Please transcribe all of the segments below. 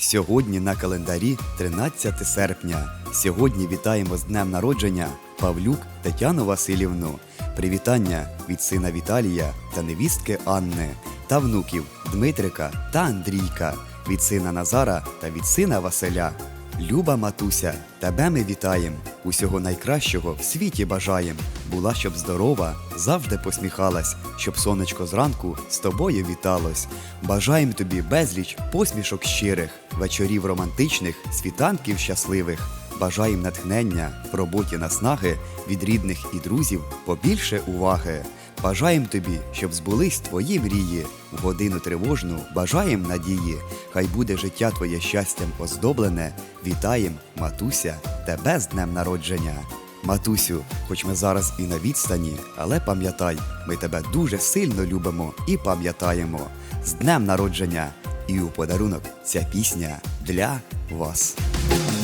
Сьогодні на календарі 13 серпня. Сьогодні вітаємо з днем народження Павлюк Тетяну Васильівну. Привітання від сина Віталія та невістки Анни та внуків Дмитрика та Андрійка, від сина Назара та від сина Василя. Люба матуся, тебе ми вітаєм. Усього найкращого в світі бажаєм. Була щоб здорова, завжди посміхалась, щоб сонечко зранку з тобою віталось. Бажаєм тобі безліч посмішок щирих, вечорів романтичних, світанків щасливих. Бажаєм натхнення в роботі наснаги від рідних і друзів побільше уваги. Бажаєм тобі, щоб збулись твої мрії. В годину тривожну бажаєм надії. Хай буде життя твоє щастям оздоблене. Вітаєм, матуся, тебе з днем народження. Матусю, хоч ми зараз і на відстані, але пам'ятай, ми тебе дуже сильно любимо і пам'ятаємо. З днем народження! І у подарунок ця пісня для вас.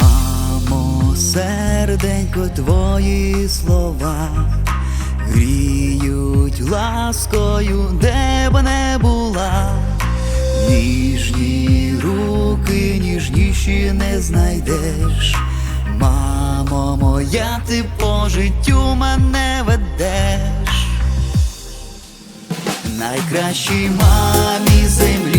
Мамо, серденько, твої слова гріють ласкою, де б не була. Ніжні руки, ніжніші не знайдеш. Мамо моя, ти по життю мене ведеш. Найкращій мамі землі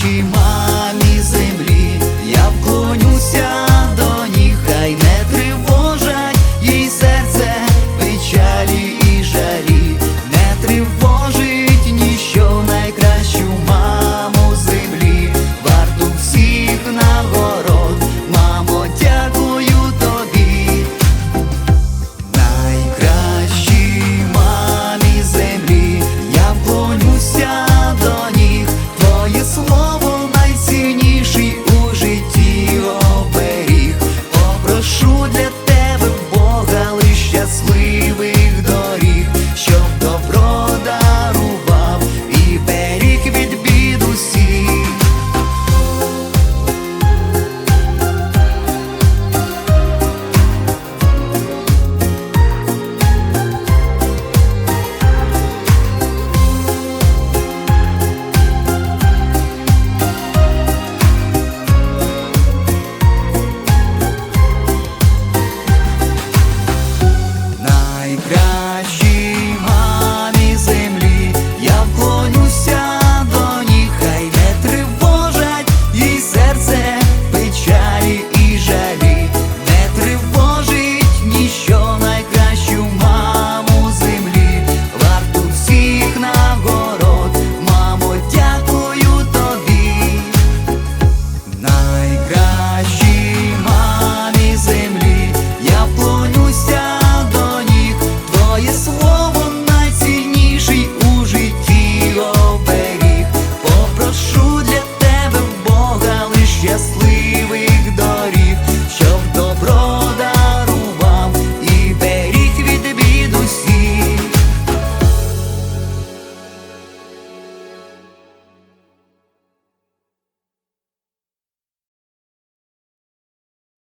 очима.